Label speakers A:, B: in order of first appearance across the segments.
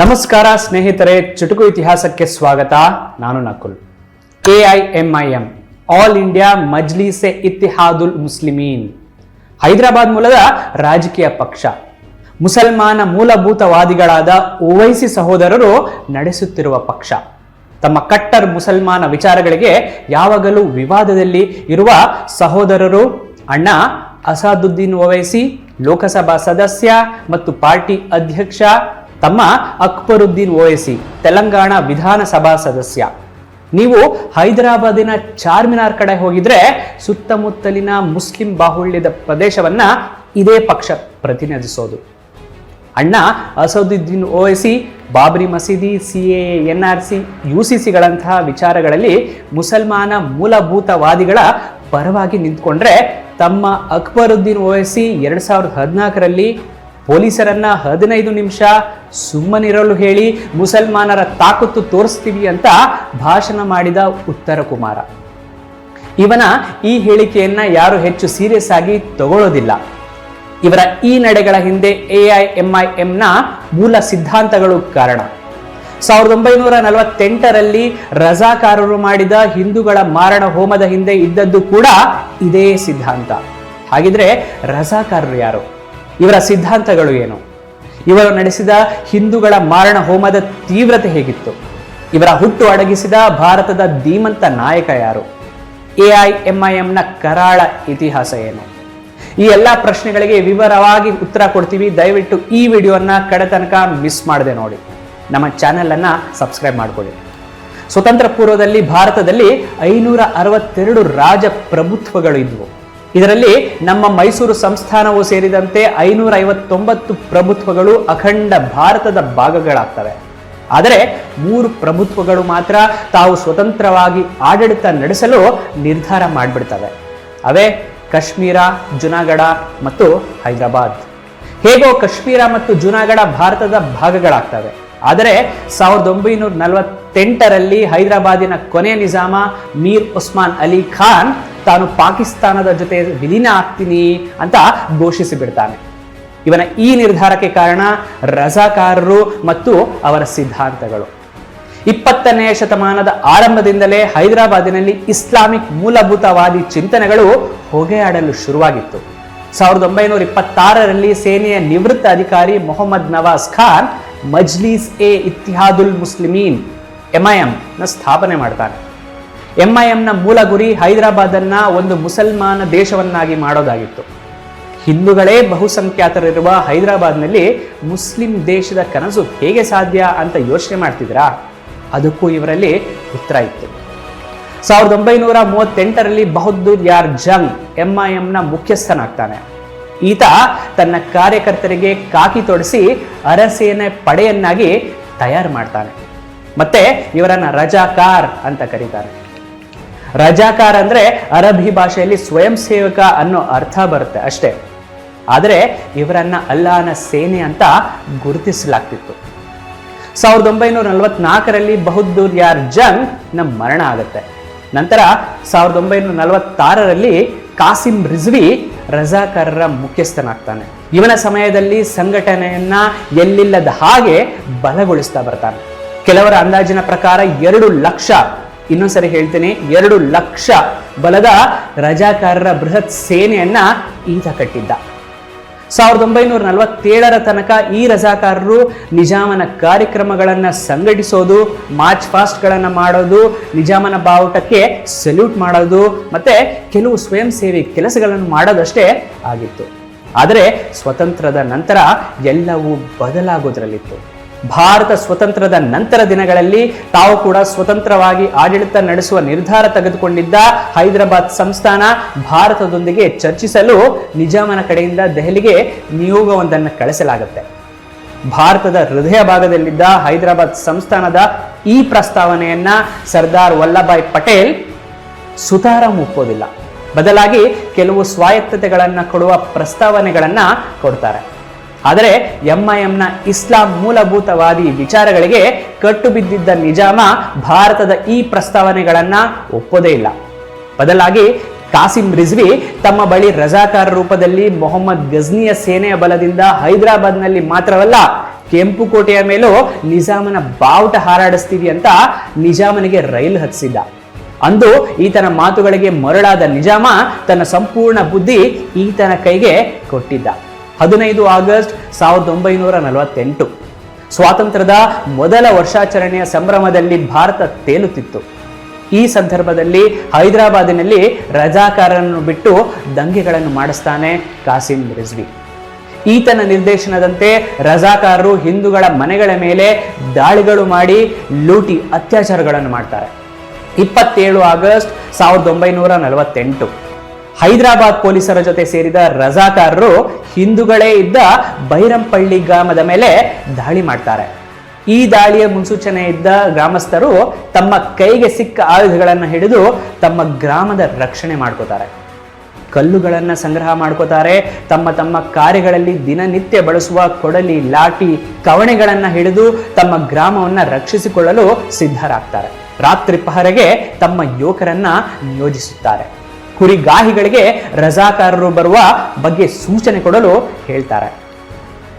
A: ನಮಸ್ಕಾರ ಸ್ನೇಹಿತರೆ, ಚುಟುಕು ಇತಿಹಾಸಕ್ಕೆ ಸ್ವಾಗತ. ನಾನು Nakul. A I M I M All India Majlis-e Ittehadul Muslimeen Hyderabad ಮೂಲದ ರಾಜಕೀಯ ಪಕ್ಷ. ಮುಸಲ್ಮಾನ ಮೂಲಭೂತವಾದಿಗಳಾದ ಓವೈಸಿ ಸಹೋದರರು ನಡೆಸುತ್ತಿರುವ ಪಕ್ಷ. ತಮ್ಮ ಕಟ್ಟರ್ ಮುಸಲ್ಮಾನ ವಿಚಾರಗಳಿಗೆ ಯಾವಾಗಲೂ ವಿವಾದದಲ್ಲಿ ಇರುವ ಸಹೋದರರು ಅಣ್ಣ ಅಸಾದುದ್ದೀನ್ ಓವೈಸಿ, ಲೋಕಸಭಾ ಸದಸ್ಯ ಮತ್ತು ಪಾರ್ಟಿ ಅಧ್ಯಕ್ಷ ತಮ್ಮ ಅಕ್ಬರುದ್ದೀನ್ ಓವೈಸಿ, ತೆಲಂಗಾಣ ವಿಧಾನಸಭಾ ಸದಸ್ಯ. ನೀವು ಹೈದರಾಬಾದಿನ ಚಾರ್ಮಿನಾರ್ ಕಡೆ ಹೋಗಿದ್ರೆ ಸುತ್ತಮುತ್ತಲಿನ ಮುಸ್ಲಿಂ ಬಾಹುಳ್ಯದ ಪ್ರದೇಶವನ್ನ ಇದೇ ಪಕ್ಷ ಪ್ರತಿನಿಧಿಸೋದು. ಅಣ್ಣ Asaduddin Owaisi, Babri Masjid, C A, N R C, U C ಸಿಗಳಂತಹ ವಿಚಾರಗಳಲ್ಲಿ ಮುಸಲ್ಮಾನ ಮೂಲಭೂತವಾದಿಗಳ ಪರವಾಗಿ ನಿಂತ್ಕೊಂಡ್ರೆ ತಮ್ಮ ಅಕ್ಬರುದ್ದೀನ್ ಓವೈಸಿ ಎರಡು ಸಾವಿರದ ಹದಿನಾಲ್ಕರಲ್ಲಿ ಪೊಲೀಸರನ್ನ ಹದಿನೈದು ನಿಮಿಷ ಸುಮ್ಮನಿರಲು ಹೇಳಿ ಮುಸಲ್ಮಾನರ ತಾಕತ್ತು ತೋರಿಸ್ತೀವಿ ಅಂತ ಭಾಷಣ ಮಾಡಿದ ಉತ್ತರ ಕುಮಾರ. ಇವನ ಈ ಹೇಳಿಕೆಯನ್ನ ಯಾರು ಹೆಚ್ಚು ಸೀರಿಯಸ್ ಆಗಿ ತಗೊಳ್ಳೋದಿಲ್ಲ ಇವರ ಈ ನಡೆಗಳ ಹಿಂದೆ ಎ ಐ ಎಂ ಐ ಎಂನ ಮೂಲ ಸಿದ್ಧಾಂತಗಳು ಕಾರಣ. ಸಾವಿರದ ಒಂಬೈನೂರ ನಲವತ್ತೆಂಟರಲ್ಲಿ ರಜಾಕಾರರು ಮಾಡಿದ ಹಿಂದೂಗಳ ಮಾರಣ ಹೋಮದ ಹಿಂದೆ ಇದ್ದದ್ದು ಕೂಡ ಇದೇ ಸಿದ್ಧಾಂತ. ಹಾಗಿದ್ರೆ ರಜಾಕಾರರು ಯಾರು? ಇವರ ಸಿದ್ಧಾಂತಗಳು ಏನು? ಇವರು ನಡೆಸಿದ ಹಿಂದೂಗಳ ಮಾರಣ ಹೋಮದ ತೀವ್ರತೆ ಹೇಗಿತ್ತು? ಇವರ ಹುಟ್ಟು ಅಡಗಿಸಿದ ಭಾರತದ ಧೀಮಂತ ನಾಯಕ ಯಾರು? ಎ ಐ ಎಂ ಐ ಎಂನ ಕರಾಳ ಇತಿಹಾಸ ಏನು? ಈ ಎಲ್ಲ ಪ್ರಶ್ನೆಗಳಿಗೆ ವಿವರವಾಗಿ ಉತ್ತರ ಕೊಡ್ತೀವಿ. ದಯವಿಟ್ಟು ಈ ವಿಡಿಯೋನ ಕಡೆ ತನಕ ಮಿಸ್ ಮಾಡದೆ ನೋಡಿ. ನಮ್ಮ ಚಾನೆಲನ್ನು ಸಬ್ಸ್ಕ್ರೈಬ್ ಮಾಡಿಕೊಳ್ಳಿ. ಸ್ವತಂತ್ರ ಪೂರ್ವದಲ್ಲಿ ಭಾರತದಲ್ಲಿ ಐನೂರ ಅರವತ್ತೆರಡು ರಾಜಪ್ರಭುತ್ವಗಳು ಇದ್ವು. ಇದರಲ್ಲಿ ನಮ್ಮ ಮೈಸೂರು ಸಂಸ್ಥಾನವು ಸೇರಿದಂತೆ ಐನೂರ ಐವತ್ತೊಂಬತ್ತು ಪ್ರಭುತ್ವಗಳು ಅಖಂಡ ಭಾರತದ ಭಾಗಗಳಾಗ್ತವೆ. ಆದರೆ ಮೂರು ಪ್ರಭುತ್ವಗಳು ಮಾತ್ರ ತಾವು ಸ್ವತಂತ್ರವಾಗಿ ಆಡಳಿತ ನಡೆಸಲು ನಿರ್ಧಾರ ಮಾಡಿಬಿಡ್ತವೆ. ಅವೇ ಕಾಶ್ಮೀರ, ಜುನಾಗಢ ಮತ್ತು ಹೈದರಾಬಾದ್. ಹೇಗೋ ಕಾಶ್ಮೀರ ಮತ್ತು ಜುನಾಗಢ ಭಾರತದ ಭಾಗಗಳಾಗ್ತವೆ. ಆದರೆ ಸಾವಿರದ ಒಂಬೈನೂರ ನಲವತ್ತೆಂಟರಲ್ಲಿ ಹೈದರಾಬಾದಿನ ಕೊನೆ ನಿಜಾಮ ಮೀರ್ ಉಸ್ಮಾನ್ ಅಲಿ ಖಾನ್ ತಾನು ಪಾಕಿಸ್ತಾನದ ಜೊತೆ ವಿಲೀನ ಆಗ್ತೀನಿ ಅಂತ ಘೋಷಿಸಿ ಬಿಡ್ತಾನೆ. ಇವನ ಈ ನಿರ್ಧಾರಕ್ಕೆ ಕಾರಣ ರಜಾಕಾರರು ಮತ್ತು ಅವರ ಸಿದ್ಧಾಂತಗಳು. ಇಪ್ಪತ್ತನೆಯ ಶತಮಾನದ ಆರಂಭದಿಂದಲೇ ಹೈದರಾಬಾದಿನಲ್ಲಿ ಇಸ್ಲಾಮಿಕ್ ಮೂಲಭೂತವಾದಿ ಚಿಂತನೆಗಳು ಹೊಗೆಯಾಡಲು ಶುರುವಾಗಿತ್ತು. ಸಾವಿರದ ಒಂಬೈನೂರ ಇಪ್ಪತ್ತಾರರಲ್ಲಿ ಸೇನೆಯ ನಿವೃತ್ತ ಅಧಿಕಾರಿ ಮೊಹಮ್ಮದ್ ನವಾಜ್ ಖಾನ್ ಮಜ್ಲೀಸ್ ಎ ಇತಿಹಾದುಲ್ ಮುಸ್ಲಿಮೀನ್ ಎಂಐಎಂನ ಸ್ಥಾಪನೆ ಮಾಡ್ತಾನೆ. ಎಂಐಎಂನ ಮೂಲ ಗುರಿ ಹೈದರಾಬಾದನ್ನ ಒಂದು ಮುಸಲ್ಮಾನ ದೇಶವನ್ನಾಗಿ ಮಾಡೋದಾಗಿತ್ತು. ಹಿಂದೂಗಳೇ ಬಹುಸಂಖ್ಯಾತರಿರುವ ಹೈದರಾಬಾದ್ನಲ್ಲಿ ಮುಸ್ಲಿಂ ದೇಶದ ಕನಸು ಹೇಗೆ ಸಾಧ್ಯ ಅಂತ ಯೋಚನೆ ಮಾಡ್ತಿದ್ರಾ ಅದಕ್ಕೂ ಇವರಲ್ಲಿ ಉತ್ತರ ಇತ್ತು. ಸಾವಿರದ ಒಂಬೈನೂರ ಮೂವತ್ತೆಂಟರಲ್ಲಿ ಬಹದ್ದೂರ್ ಯಾರ್ ಜಂಗ್ ಎಂಐಎಂನ ಮುಖ್ಯಸ್ಥನಾಗ್ತಾನೆ. ಈತ ತನ್ನ ಕಾರ್ಯಕರ್ತರಿಗೆ ಕಾಕಿ ತೊಡಿಸಿ ಅರಸೇನೆ ಪಡೆಯನ್ನಾಗಿ ತಯಾರು ಮಾಡ್ತಾನೆ. ಮತ್ತೆ ಇವರನ್ನ ರಜಾಕಾರ್ ಅಂತ ಕರೀತಾರೆ. ರಜಾಕಾರ್ ಅಂದ್ರೆ ಅರಬಿ ಭಾಷೆಯಲ್ಲಿ ಸ್ವಯಂ ಸೇವಕ ಅನ್ನೋ ಅರ್ಥ ಬರುತ್ತೆ ಅಷ್ಟೇ. ಆದರೆ ಇವರನ್ನ ಅಲ್ಲಾಹನ ಸೇನೆ ಅಂತ ಗುರುತಿಸಲಾಗ್ತಿತ್ತು. ಸಾವಿರದ ಒಂಬೈನೂರ ನಲವತ್ನಾಲ್ಕರಲ್ಲಿ ಬಹದ್ದೂರ್ ಯಾರ್ ಜಂಗ್ನ ಮರಣ ಆಗುತ್ತೆ. ನಂತರ ಸಾವಿರದ ಒಂಬೈನೂರ ನಲವತ್ತಾರರಲ್ಲಿ ಕಾಸಿಂ ರಿಜ್ವಿ ರಜಾಕಾರರ ಮುಖ್ಯಸ್ಥನಾಗ್ತಾನೆ. ಇವನ ಸಮಯದಲ್ಲಿ ಸಂಘಟನೆಯನ್ನ ಎಲ್ಲಿಲ್ಲದ ಹಾಗೆ ಬಲಗೊಳಿಸ್ತಾ ಬರ್ತಾನೆ. ಕೆಲವರ ಅಂದಾಜಿನ ಪ್ರಕಾರ ಎರಡು ಲಕ್ಷ ಇನ್ನೊಂದ್ಸರಿ ಹೇಳ್ತೇನೆ, ಎರಡು ಲಕ್ಷ ಬಲದ ರಜಾಕಾರರ ಬೃಹತ್ ಸೇನೆಯನ್ನ ಈತ ಕಟ್ಟಿದ್ದ. ಸಾವಿರದ ಒಂಬೈನೂರ ನಲವತ್ತೇಳರ ತನಕ ಈ ರಜಾಕಾರರು ನಿಜಾಮನ ಕಾರ್ಯಕ್ರಮಗಳನ್ನು ಸಂಘಟಿಸೋದು, ಮಾರ್ಚ್ ಫಾಸ್ಟ್ಗಳನ್ನು ಮಾಡೋದು, ನಿಜಾಮನ ಬಾವುಟಕ್ಕೆ ಸಲ್ಯೂಟ್ ಮಾಡೋದು, ಮತ್ತೆ ಕೆಲವು ಸ್ವಯಂ ಸೇವೆ ಕೆಲಸಗಳನ್ನು ಮಾಡೋದಷ್ಟೇ ಆಗಿತ್ತು. ಆದರೆ ಸ್ವತಂತ್ರದ ನಂತರ ಎಲ್ಲವೂ ಬದಲಾಗೋದ್ರಲ್ಲಿತ್ತು. ಭಾರತ ಸ್ವತಂತ್ರದ ನಂತರ ದಿನಗಳಲ್ಲಿ ತಾವು ಕೂಡ ಸ್ವತಂತ್ರವಾಗಿ ಆಡಳಿತ ನಡೆಸುವ ನಿರ್ಧಾರ ತೆಗೆದುಕೊಂಡಿದ್ದ ಹೈದರಾಬಾದ್ ಸಂಸ್ಥಾನ ಭಾರತದೊಂದಿಗೆ ಚರ್ಚಿಸಲು ನಿಜಾಮನ ಕಡೆಯಿಂದ ದೆಹಲಿಗೆ ನಿಯೋಗವೊಂದನ್ನು ಕಳಿಸಲಾಗುತ್ತೆ. ಭಾರತದ ಹೃದಯ ಭಾಗದಲ್ಲಿದ್ದ ಹೈದರಾಬಾದ್ ಸಂಸ್ಥಾನದ ಈ ಪ್ರಸ್ತಾವನೆಯನ್ನ ಸರ್ದಾರ್ ವಲ್ಲಭಾಯ್ ಪಟೇಲ್ ಸುತಾರ ಮುಪ್ಪೋದಿಲ್ಲ ಬದಲಾಗಿ ಕೆಲವು ಸ್ವಾಯತ್ತತೆಗಳನ್ನು ಕೊಡುವ ಪ್ರಸ್ತಾವನೆಗಳನ್ನ ಕೊಡ್ತಾರೆ. ಆದರೆ ಎಂಐಎಂನ ಇಸ್ಲಾಂ ಮೂಲಭೂತವಾದಿ ವಿಚಾರಗಳಿಗೆ ಕಟ್ಟು ಬಿದ್ದಿದ್ದ ನಿಜಾಮ ಭಾರತದ ಈ ಪ್ರಸ್ತಾವನೆಗಳನ್ನ ಒಪ್ಪೋದೇ ಇಲ್ಲ. ಬದಲಾಗಿ ಕಾಸಿಂ ರಿಜ್ವಿ ತಮ್ಮ ಬಳಿ ರಜಾಕಾರ ರೂಪದಲ್ಲಿ ಮೊಹಮ್ಮದ್ ಗಜ್ನಿಯ ಸೇನೆಯ ಬಲದಿಂದ ಹೈದರಾಬಾದ್ನಲ್ಲಿ ಮಾತ್ರವಲ್ಲ ಕೆಂಪು ಕೋಟೆಯ ಮೇಲೂ ನಿಜಾಮನ ಬಾವುಟ ಹಾರಾಡಿಸ್ತೀವಿ ಅಂತ ನಿಜಾಮನಿಗೆ ರೈಲು ಹತ್ತಿಸಿದ್ದ. ಅಂದು ಈತನ ಮಾತುಗಳಿಗೆ ಮರಳಾದ ನಿಜಾಮ ತನ್ನ ಸಂಪೂರ್ಣ ಬುದ್ಧಿ ಈತನ ಕೈಗೆ ಕೊಟ್ಟಿದ್ದ. ಹದಿನೈದು ಆಗಸ್ಟ್ ಸಾವಿರದ ಒಂಬೈನೂರ ನಲವತ್ತೆಂಟು. ಸ್ವಾತಂತ್ರ್ಯದ ಮೊದಲ ವರ್ಷಾಚರಣೆಯ ಸಂಭ್ರಮದಲ್ಲಿ ಭಾರತ ತೇಲುತ್ತಿತ್ತು. ಈ ಸಂದರ್ಭದಲ್ಲಿ ಹೈದರಾಬಾದಿನಲ್ಲಿ ರಜಾಕಾರರನ್ನು ಬಿಟ್ಟು ದಂಗೆಗಳನ್ನು ಮಾಡಿಸ್ತಾನೆ ಕಾಸಿಂ ರಿಜ್ವಿ. ಈತನ ನಿರ್ದೇಶನದಂತೆ ರಜಾಕಾರರು ಹಿಂದೂಗಳ ಮನೆಗಳ ಮೇಲೆ ದಾಳಿಗಳು ಮಾಡಿ ಲೂಟಿ ಅತ್ಯಾಚಾರಗಳನ್ನು ಮಾಡ್ತಾರೆ. ಇಪ್ಪತ್ತೇಳು ಆಗಸ್ಟ್ ಸಾವಿರದ ಒಂಬೈನೂರ ನಲವತ್ತೆಂಟು. ಹೈದರಾಬಾದ್ ಪೊಲೀಸರ ಜೊತೆ ಸೇರಿದ ರಜಾಕಾರರು ಹಿಂದೂಗಳೇ ಇದ್ದ ಬೈರಂಪಳ್ಳಿ ಗ್ರಾಮದ ಮೇಲೆ ದಾಳಿ ಮಾಡ್ತಾರೆ. ಈ ದಾಳಿಯ ಮುನ್ಸೂಚನೆ ಇದ್ದ ಗ್ರಾಮಸ್ಥರು ತಮ್ಮ ಕೈಗೆ ಸಿಕ್ಕ ಆಯುಧಗಳನ್ನು ಹಿಡಿದು ತಮ್ಮ ಗ್ರಾಮದ ರಕ್ಷಣೆ ಮಾಡ್ಕೋತಾರೆ. ಕಲ್ಲುಗಳನ್ನು ಸಂಗ್ರಹ ಮಾಡ್ಕೋತಾರೆ, ತಮ್ಮ ತಮ್ಮ ಕಾರ್ಯಗಳಲ್ಲಿ ದಿನನಿತ್ಯ ಬಳಸುವ ಕೊಡಲಿ, ಲಾಠಿ, ಕವಣೆಗಳನ್ನು ಹಿಡಿದು ತಮ್ಮ ಗ್ರಾಮವನ್ನು ರಕ್ಷಿಸಿಕೊಳ್ಳಲು ಸಿದ್ಧರಾಗ್ತಾರೆ. ರಾತ್ರಿ ಪಹರೆಗೆ ತಮ್ಮ ಯುವಕರನ್ನು ನಿಯೋಜಿಸುತ್ತಾರೆ. ಕುರಿಗಾಹಿಗಳಿಗೆ ರಜಾಕಾರರು ಬರುವ ಬಗ್ಗೆ ಸೂಚನೆ ಕೊಡಲು ಹೇಳ್ತಾರೆ.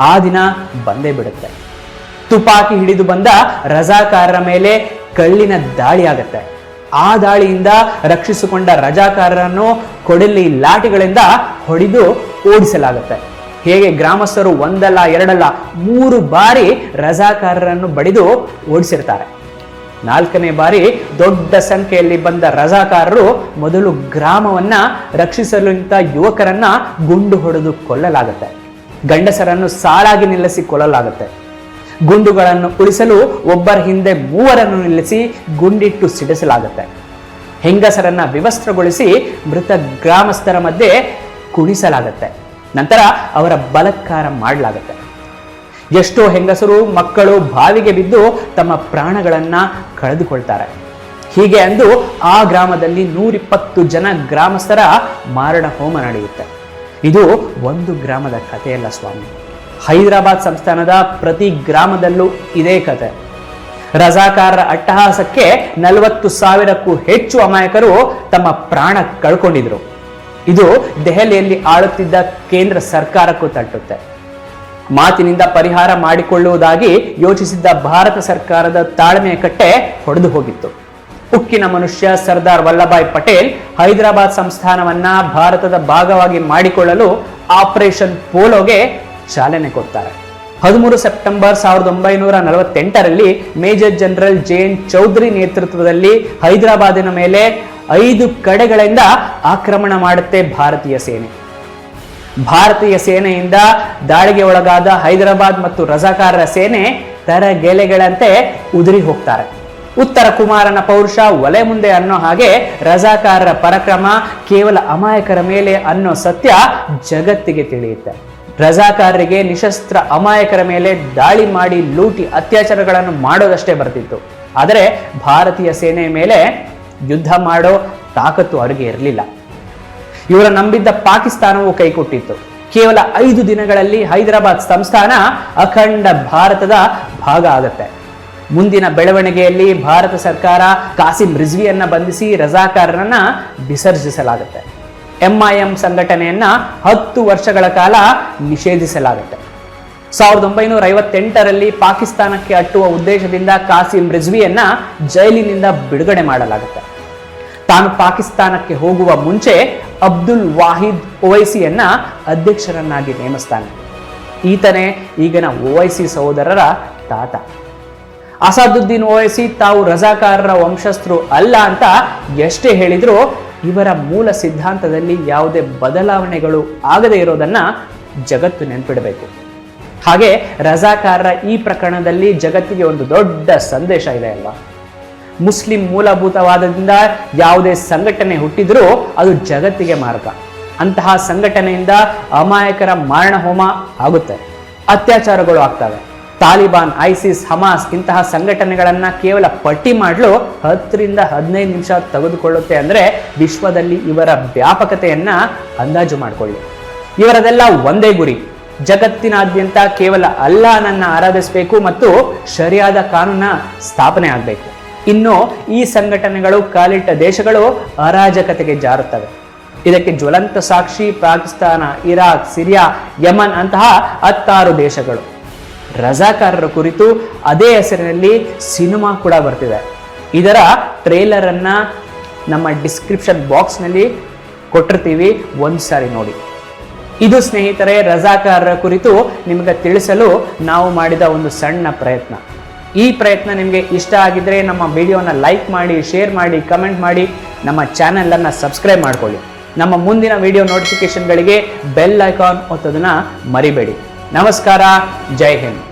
A: ಆ ದಿನ ಬಂದೇ ಬಿಡುತ್ತೆ. ತುಪಾಕಿ ಹಿಡಿದು ಬಂದ ರಜಾಕಾರರ ಮೇಲೆ ಕಳ್ಳಿನ ದಾಳಿ ಆಗುತ್ತೆ. ಆ ದಾಳಿಯಿಂದ ರಕ್ಷಿಸಿಕೊಂಡ ರಜಾಕಾರರನ್ನು ಕೊಡಲಿ ಲಾಠಿಗಳಿಂದ ಹೊಡೆದು ಓಡಿಸಲಾಗುತ್ತೆ. ಹೇಗೆ ಗ್ರಾಮಸ್ಥರು ಒಂದಲ್ಲ, ಎರಡಲ್ಲ, ಮೂರು ಬಾರಿ ರಜಾಕಾರರನ್ನು ಬಡಿದು ಓಡಿಸಿರ್ತಾರೆ. ನಾಲ್ಕನೇ ಬಾರಿ ದೊಡ್ಡ ಸಂಖ್ಯೆಯಲ್ಲಿ ಬಂದ ರಜಾಕಾರರು ಮೊದಲು ಗ್ರಾಮವನ್ನ ರಕ್ಷಿಸಲು ನಿಂತ ಯುವಕರನ್ನ ಗುಂಡು ಹೊಡೆದು ಕೊಲ್ಲಲಾಗುತ್ತೆ. ಗಂಡಸರನ್ನು ಸಾಲಾಗಿ ನಿಲ್ಲಿಸಿ ಕೊಲ್ಲಲಾಗುತ್ತೆ ಗುಂಡುಗಳನ್ನು ಉಳಿಸಲು ಒಬ್ಬರ ಹಿಂದೆ ಮೂವರನ್ನು ನಿಲ್ಲಿಸಿ ಗುಂಡಿಟ್ಟು ಸಿಡಿಸಲಾಗುತ್ತೆ. ಹೆಂಗಸರನ್ನ ವಿವಸ್ತ್ರಗೊಳಿಸಿ ಮೃತ ಗ್ರಾಮಸ್ಥರ ಮಧ್ಯೆ ಕುಣಿಸಲಾಗುತ್ತೆ. ನಂತರ ಅವರ ಬಲತ್ಕಾರ ಮಾಡಲಾಗುತ್ತೆ. ಎಷ್ಟೋ ಹೆಂಗಸರು, ಮಕ್ಕಳು ಬಾವಿಗೆ ಬಿದ್ದು ತಮ್ಮ ಪ್ರಾಣಗಳನ್ನು ಕಳೆದುಕೊಳ್ತಾರೆ. ಹೀಗೆ ಅಂದು ಆ ಗ್ರಾಮದಲ್ಲಿ ನೂರಿಪ್ಪತ್ತು ಜನ ಗ್ರಾಮಸ್ಥರ ಮಾರಣ ಹೋಮ ನಡೆಯುತ್ತೆ. ಇದು ಒಂದು ಗ್ರಾಮದ ಕಥೆಯಲ್ಲ ಸ್ವಾಮಿ. ಹೈದರಾಬಾದ್ ಸಂಸ್ಥಾನದ ಪ್ರತಿ ಗ್ರಾಮದಲ್ಲೂ ಇದೇ ಕತೆ ರಜಾಕಾರರ ಅಟ್ಟಹಾಸಕ್ಕೆ ನಲವತ್ತು ಸಾವಿರಕ್ಕೂ ಹೆಚ್ಚು ಅಮಾಯಕರು ತಮ್ಮ ಪ್ರಾಣ ಕಳ್ಕೊಂಡಿದ್ರು. ಇದು ದೆಹಲಿಯಲ್ಲಿ ಆಳುತ್ತಿದ್ದ ಕೇಂದ್ರ ಸರ್ಕಾರಕ್ಕೂ ತಟ್ಟುತ್ತೆ. ಮಾತಿನಿಂದ ಪರಿಹಾರ ಮಾಡಿಕೊಳ್ಳುವುದಾಗಿ ಯೋಚಿಸಿದ್ದ ಭಾರತ ಸರ್ಕಾರದ ತಾಳ್ಮೆಯ ಕಟ್ಟೆ ಹೊಡೆದು ಹೋಗಿತ್ತು. ಉಕ್ಕಿನ ಮನುಷ್ಯ ಸರ್ದಾರ್ ವಲ್ಲಭಾಯ್ ಪಟೇಲ್ ಹೈದರಾಬಾದ್ ಸಂಸ್ಥಾನವನ್ನ ಭಾರತದ ಭಾಗವಾಗಿ ಮಾಡಿಕೊಳ್ಳಲು ಆಪರೇಷನ್ ಪೋಲೋಗೆ ಚಾಲನೆ ಕೊಡ್ತಾರೆ. ಹದಿಮೂರು ಸೆಪ್ಟೆಂಬರ್ ಸಾವಿರದ ಒಂಬೈನೂರ ನಲವತ್ತೆಂಟರಲ್ಲಿ major general J N Chaudhuri ನೇತೃತ್ವದಲ್ಲಿ ಹೈದರಾಬಾದಿನ ಮೇಲೆ ಐದು ಕಡೆಗಳಿಂದ ಆಕ್ರಮಣ ಮಾಡುತ್ತೆ ಭಾರತೀಯ ಸೇನೆ. ಭಾರತೀಯ ಸೇನೆಯಿಂದ ದಾಳಿಗೆ ಒಳಗಾದ ಹೈದರಾಬಾದ್ ಮತ್ತು ರಜಾಕಾರರ ಸೇನೆ ತರಗೆಲೆಗಳಂತೆ ಉದುರಿ ಹೋಗ್ತಾರೆ. ಉತ್ತರ ಕುಮಾರನ ಪೌರುಷ ಒಲೆ ಮುಂದೆ ಅನ್ನೋ ಹಾಗೆ ರಜಾಕಾರರ ಪರಕ್ರಮ ಕೇವಲ ಅಮಾಯಕರ ಮೇಲೆ ಅನ್ನೋ ಸತ್ಯ ಜಗತ್ತಿಗೆ ತಿಳಿಯುತ್ತೆ. ರಜಾಕಾರರಿಗೆ ನಿಶಸ್ತ್ರ ಅಮಾಯಕರ ಮೇಲೆ ದಾಳಿ ಮಾಡಿ ಲೂಟಿ ಅತ್ಯಾಚಾರಗಳನ್ನು ಮಾಡೋದಷ್ಟೇ ಬರ್ತಿತ್ತು. ಆದರೆ ಭಾರತೀಯ ಸೇನೆ ಮೇಲೆ ಯುದ್ಧ ಮಾಡೋ ತಾಕತ್ತು ಅವರಿಗೆ ಇರಲಿಲ್ಲ. ಇವರ ನಂಬಿದ್ದ ಪಾಕಿಸ್ತಾನವು ಕೈಕೊಟ್ಟಿತ್ತು. ಕೇವಲ ಐದು ದಿನಗಳಲ್ಲಿ ಹೈದರಾಬಾದ್ ಸಂಸ್ಥಾನ ಅಖಂಡ ಭಾರತದ ಭಾಗ ಆಗತ್ತೆ. ಮುಂದಿನ ಬೆಳವಣಿಗೆಯಲ್ಲಿ ಭಾರತ ಸರ್ಕಾರ ಕಾಸಿಂ ರಿಜ್ವಿಯನ್ನ ಬಂಧಿಸಿ ರಜಾಕಾರರನ್ನ ವಿಸರ್ಜಿಸಲಾಗುತ್ತೆ. ಎಂಐಎಂ ಸಂಘಟನೆಯನ್ನ ಹತ್ತು ವರ್ಷಗಳ ಕಾಲ ನಿಷೇಧಿಸಲಾಗುತ್ತೆ. ಸಾವಿರದ ಒಂಬೈನೂರ ಐವತ್ತೆಂಟರಲ್ಲಿ ಪಾಕಿಸ್ತಾನಕ್ಕೆ ಅಟ್ಟುವ ಉದ್ದೇಶದಿಂದ ಕಾಸಿಂ ರಿಜ್ವಿಯನ್ನ ಜೈಲಿನಿಂದ ಬಿಡುಗಡೆ ಮಾಡಲಾಗುತ್ತೆ. ತಾನು ಪಾಕಿಸ್ತಾನಕ್ಕೆ ಹೋಗುವ ಮುಂಚೆ ಅಬ್ದುಲ್ ವಾಹಿದ್ ಓವೈಸಿಯನ್ನ ಅಧ್ಯಕ್ಷರನ್ನಾಗಿ ನೇಮಿಸ್ತಾನೆ. ಈತನೇ ಈಗಿನ ಓವೈಸಿ ಸಹೋದರರ ತಾತ. ಅಸಾದುದ್ದೀನ್ ಓವೈಸಿ ತಾವು ರಜಾಕಾರರ ವಂಶಸ್ಥರು ಅಲ್ಲ ಅಂತ ಎಷ್ಟೇ ಹೇಳಿದ್ರು ಇವರ ಮೂಲ ಸಿದ್ಧಾಂತದಲ್ಲಿ ಯಾವುದೇ ಬದಲಾವಣೆಗಳು ಆಗದೇ ಇರೋದನ್ನ ಜಗತ್ತು ನೆನ್ಪಿಡಬೇಕು. ಹಾಗೆ ರಜಾಕಾರರ ಈ ಪ್ರಕರಣದಲ್ಲಿ ಜಗತ್ತಿಗೆ ಒಂದು ದೊಡ್ಡ ಸಂದೇಶ ಇದೆ ಅಲ್ವಾ? ಮುಸ್ಲಿಂ ಮೂಲಭೂತವಾದದಿಂದ ಯಾವುದೇ ಸಂಘಟನೆ ಹುಟ್ಟಿದ್ರೂ ಅದು ಜಗತ್ತಿಗೆ ಮಾರ್ಗ ಅಂತಹ ಸಂಘಟನೆಯಿಂದ ಅಮಾಯಕರ ಮಾರಣ ಹೋಮ ಆಗುತ್ತೆ. ಅತ್ಯಾಚಾರಗಳು ಆಗ್ತವೆ. ತಾಲಿಬಾನ್, ಐಸಿಸ್, ಹಮಾಸ್ ಇಂತಹ ಸಂಘಟನೆಗಳನ್ನ ಕೇವಲ ಪಟ್ಟಿ ಮಾಡಲು ಹತ್ತರಿಂದ ಹದಿನೈದು ನಿಮಿಷ ತೆಗೆದುಕೊಳ್ಳುತ್ತೆ ಅಂದ್ರೆ ವಿಶ್ವದಲ್ಲಿ ಇವರ ವ್ಯಾಪಕತೆಯನ್ನ ಅಂದಾಜು ಮಾಡಿಕೊಳ್ಳಿ. ಇವರದೆಲ್ಲ ಒಂದೇ ಗುರಿ. ಜಗತ್ತಿನಾದ್ಯಂತ ಕೇವಲ ಅಲ್ಲಾನನ್ನ ಆರಾಧಿಸಬೇಕು ಮತ್ತು ಸರಿಯಾದ ಕಾನೂನ ಸ್ಥಾಪನೆ ಆಗಬೇಕು. ಇನ್ನು ಈ ಸಂಘಟನೆಗಳು ಕಾಲಿಟ್ಟ ದೇಶಗಳು ಅರಾಜಕತೆಗೆ ಜಾರುತ್ತವೆ. ಇದಕ್ಕೆ ಜ್ವಲಂತ ಸಾಕ್ಷಿ ಪಾಕಿಸ್ತಾನ, ಇರಾಕ್, ಸಿರಿಯಾ, ಯಮನ್ ಅಂತಹ ಹತ್ತಾರು ದೇಶಗಳು. ರಜಾಕಾರರ ಕುರಿತು ಅದೇ ಹೆಸರಿನಲ್ಲಿ ಸಿನಿಮಾ ಕೂಡ ಬರ್ತಿದೆ. ಇದರ ಟ್ರೇಲರ್ ಅನ್ನ ನಮ್ಮ ಡಿಸ್ಕ್ರಿಪ್ಷನ್ ಬಾಕ್ಸ್ನಲ್ಲಿ ಕೊಟ್ಟಿರ್ತೀವಿ ಒಂದು ಸಾರಿ ನೋಡಿ. ಇದು ಸ್ನೇಹಿತರೆ, ರಜಾಕಾರರ ಕುರಿತು ನಿಮಗೆ ತಿಳಿಸಲು ನಾವು ಮಾಡಿದ ಒಂದು ಸಣ್ಣ ಪ್ರಯತ್ನ. ಈ ಪ್ರಯತ್ನ ನಿಮಗೆ ಇಷ್ಟ ಆಗಿದ್ರೆ ನಮ್ಮ ವಿಡಿಯೋನ ಲೈಕ್ ಮಾಡಿ, ಶೇರ್ ಮಾಡಿ, ಕಮೆಂಟ್ ಮಾಡಿ, ನಮ್ಮ ಚಾನೆಲನ್ನು ಸಬ್ಸ್ಕ್ರೈಬ್ ಮಾಡ್ಕೊಳ್ಳಿ. ನಮ್ಮ ಮುಂದಿನ ವಿಡಿಯೋ ನೋಟಿಫಿಕೇಶನ್ಗಳಿಗೆ ಬೆಲ್ ಐಕಾನ್ ಒತ್ತೋದನ್ನು ಮರಿಬೇಡಿ. ನಮಸ್ಕಾರ, ಜೈ ಹಿಂದ್.